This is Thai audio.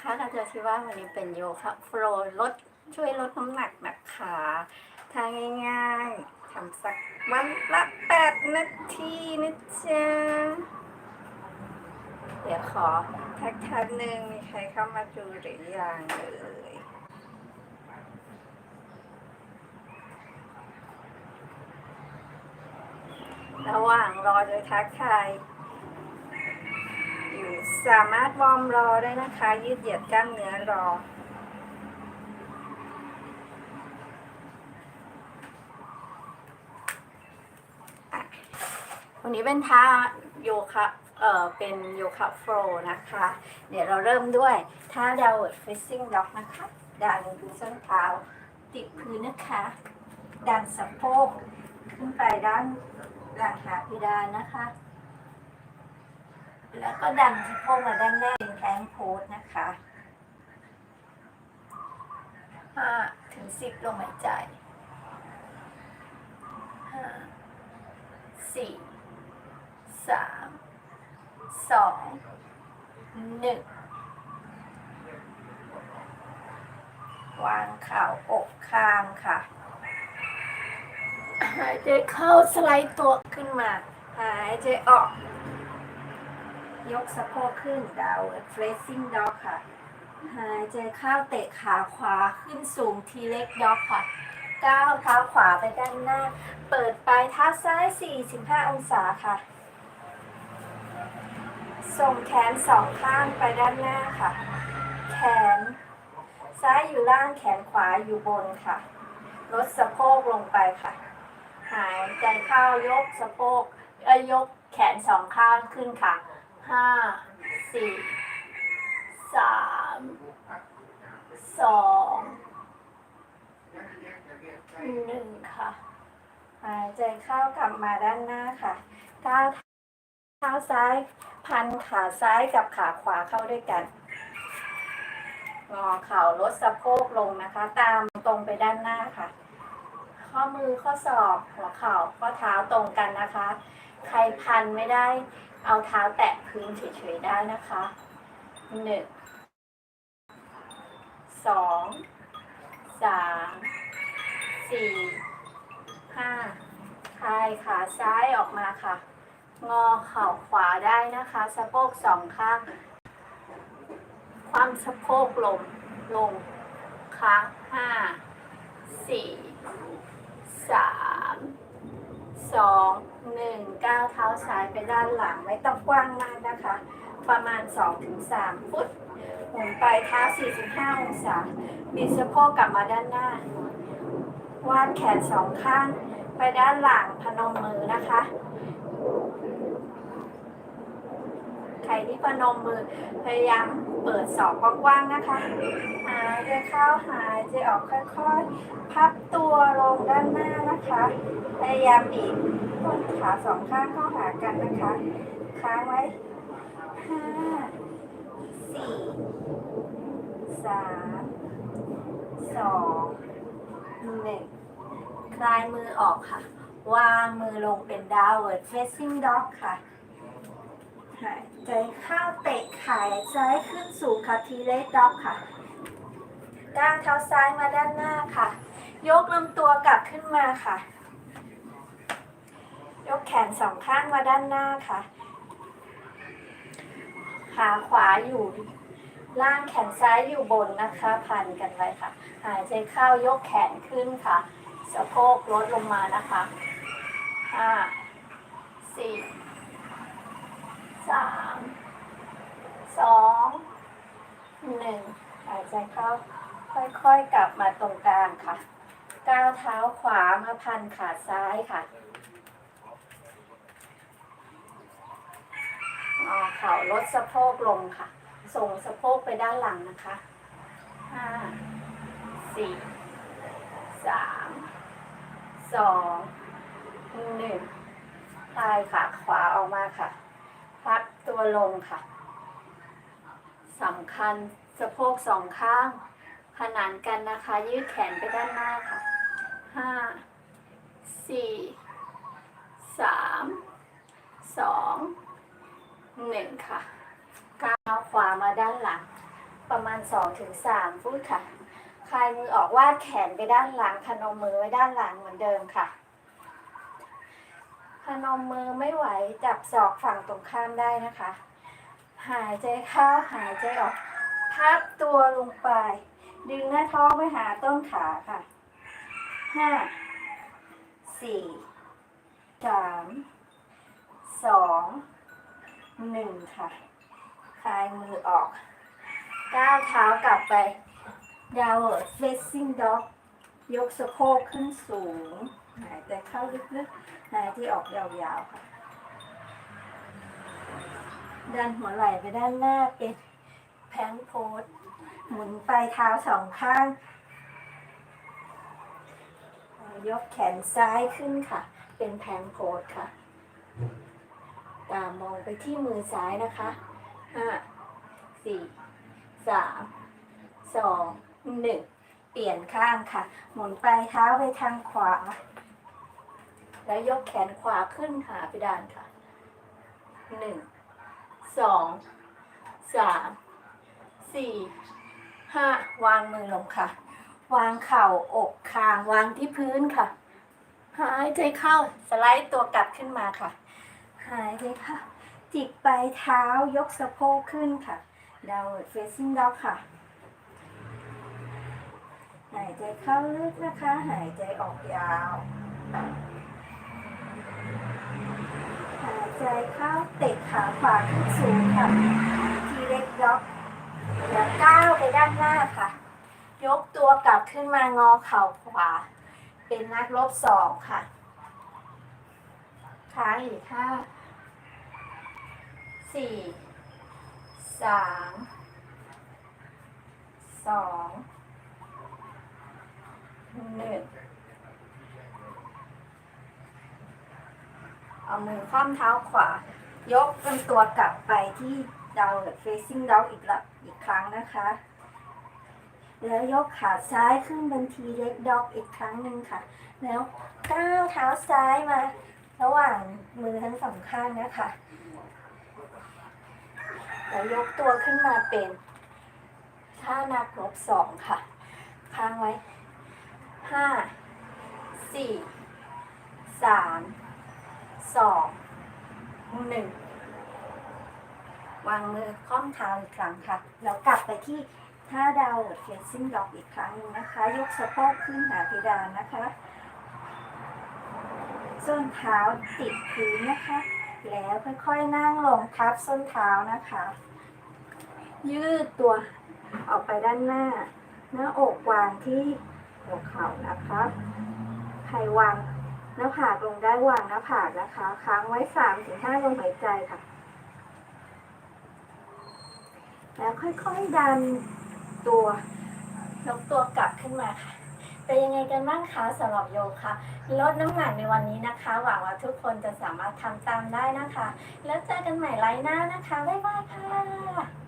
คะอาจารย์ชิว่าวันนี้เป็นโยคะโฟล์ลดช่วยลดน้ำหนักนะคะทางง่ายๆทำสักวันละแปดนาทีนะจ๊ะเดี๋ยวขอทักทักหนึ่งมีใครเข้ามาดูหรือยังเอ่ยระหว่างรอจะทักทาย สามารถวอร์มรอได้นะคะ ยืดเหยียดกล้ามเนื้อรอ วันนี้เป็นท่าโยคะเอ่อเป็นโยคะโฟล์นะคะ เดี๋ยวเราเริ่มด้วยท่า downward facing dog นะคะดันส้นเท้าติดพื้นนะคะ ดันสะโพกขึ้นไปด้านหลังหาพิดานนะคะ แล้วก็ดันสะโพกมาด้านหน้าเป็นแพลงโพสนะคะห้าถึงสิบลมหายใจห้าสี่สามสองหนึ่งวางเข่าอกข้างค่ะหายใจเข้าสไลด์ตัวขึ้นมา หายใจออก ยกสะโพกขึ้น downward facing dog ค่ะ หายใจเข้าเตะขาขวาขึ้นสูงทีเล็ก dog ค่ะ ก้าวเท้าขวาไปด้านหน้า เปิดปลายเท้าซ้าย 45 องศาค่ะ ส่งแขนสองข้างไปด้านหน้าค่ะ แขน ซ้ายอยู่ล่างแขนขวาอยู่บนค่ะ ลดสะโพกลงไปค่ะ หายใจเข้ายกสะโพกเอ้ยยกแขนสองข้างขึ้นค่ะ ห้าสี่สามสองหนึ่งค่ะหายใจเข้ากลับมาด้านหน้าค่ะก้าวเท้าซ้าย พันขาซ้ายกับขาขวาเข้าด้วยกันงอเข่าลดสะโพกลงนะคะ ตามตรงไปด้านหน้าค่ะ ข้อมือข้อศอกหัวเข่าข้อเท้าตรงกันนะคะ ใครพันไม่ได้ เอาเท้าแตะพื้นเฉยๆได้นะคะหนึ่งสองสามสี่ห้าคลายขาซ้ายออกมาค่ะ งอเข่าขวาได้นะคะ สะโพกสองข้าง ความสะโพกลงลงค้างห้าสี่สาม สองหนึ่งก้าวเท้าซ้ายไปด้านหลังไม่ต้องกว้างมากนะคะ ประมาณสองถึงสามฟุตหมุนไปเท้า 45 องศาบิดสะโพกกลับมาด้านหน้า วาดแขนสองข้าง ไปด้านหลังพนมมือนะคะ ใครที่พนมมือพยายามเปิดศอกกว้างๆนะคะ หายใจเข้าหายใจออกค่อยๆ พับตัวลงด้านหน้านะคะ พยายามบีบต้นขาสองข้างเข้าหากันนะคะ ค้างไว้ห้าสี่สามสองหนึ่งคลายมือออกค่ะ วางมือลงเป็น downward facing dog ค่ะหาย ใจเข้าเตะไขาซ้ายขึ้นสู่ค่ะทีเล็กด็อกค่ะ ก้าวเท้าซ้ายมาด้านหน้าค่ะ ยกลำตัวกลับขึ้นมาค่ะ ยกแขนสองข้างมาด้านหน้าค่ะขาขวาอยู่ล่างแขนซ้ายอยู่บนนะคะ พันกันไว้ค่ะ หายใจเข้ายกแขนขึ้นค่ะ สะโพกลดลงมานะคะห้าสี่ สามสองหนึ่งหายใจเข้า ค่อยๆกลับมาตรงกลางค่ะ ก้าวเท้าขวามาพันขาซ้ายค่ะงอเข่าลดสะโพกลงค่ะ ส่งสะโพกไปด้านหลังนะคะห้าสี่สามสองหนึ่งคลายขาขวาออกมาค่ะ พับตัวลงค่ะสำคัญสะโพกสองข้าง ขนานกันนะคะ ยืดแขนไปด้านหน้าค่ะห้าสี่สามสองหนึ่งค่ะก้าวขวามาด้านหลัง ประมาณ2-3ถึง3ฟุตค่ะคลายมือออกวาดแขนไปด้านหลังพนมมือไว้ด้านหลังเหมือนเดิมค่ะ นมมือไม่ไหวจับศอกฝั่งตรงข้ามได้นะคะ หายใจเข้าหายใจออก พับตัวลงไป ดึงหน้าท้องไปหาต้นขาค่ะห้าสี่สามสองหนึ่งค่ะคลายมือออก ก้าวเท้ากลับไป downward facing dog ยกสะโพกขึ้นสูง หายใจเข้าลึกๆหายใจออกยาวๆค่ะ ดันหัวไหล่ไปด้านหน้าเป็นแพนโพสหมุนปลายเท้าสองข้าง ยกแขนซ้ายขึ้นค่ะ เป็นแพนโพสค่ะ ตามมองไปที่มือซ้ายนะคะห้าสี่สามสองหนึ่งเปลี่ยนข้างค่ะ หมุนปลายเท้าไปทางขวา แล้วยกแขนขวาขึ้นหาไปด้านค่ะหนึ่งสองสามสี่ห้าวางมือลงค่ะ วางเข่าอกคางวางที่พื้นค่ะ หายใจเข้าสไลด์ตัวกลับขึ้นมาค่ะ หายใจเข้าจิกปลายเท้ายกสะโพกขึ้นค่ะ downward facing dog ค่ะ หายใจเข้าลึกนะคะ หายใจออกยาว หายใจเข้าเตะขาขวาขึ้นสูงค่ะ ทีเล็กด็อกแล้วก้าวไปด้านหน้าค่ะ ยกตัวกลับขึ้นมางอเข่าขวา เป็นนักลบสองค่ะค้างอีกห้าสี่สามสองหนึ่ง เอามือคว่ำเท้าขวา ยกเป็นตัวกลับไปที่ downward facing dog อีกละอีกครั้งนะคะ แล้วยกขาซ้ายขึ้นบนทีเล็กด็อกอีกครั้งหนึ่งค่ะ แล้วก้าวเท้าซ้ายมา ระหว่างมือทั้งสองข้างนะคะแล้วยกตัวขึ้นมาเป็นท่านักลบสองค่ะค้างไว้ห้าสี่สาม สองหนึ่งวางมือคล่อมเท้าอีกครั้งค่ะ แล้วกลับไปที่ท่าดาวเฟซซิ่งด็อกอีกครั้งหนึงนะคะ ยกสะโพกขึ้นหาเพดานนะคะ ส้นเท้าติดพื้นนะคะ แล้วค่อยๆนั่งลงทับส้นเท้านะคะ ยืดตัวออกไปด้านหน้า หน้าอกวางที่หัวเข่านะคะ ใครวาง หน้าผากลงได้วางหน้าผากนะคะ ค้างไว้สามถึงห้าลมหายใจค่ะ แล้วค่อยๆดันตัวยกตัวกลับขึ้นมาค่ะเป็นยังไงกันบ้างคะสำหรับโยคะลดน้ำหนักในวันนี้นะคะ หวังว่าทุกคนจะสามารถทำตามได้นะคะ แล้วเจอกันใหม่ไลน์หน้านะคะ บ๊ายบายค่ะ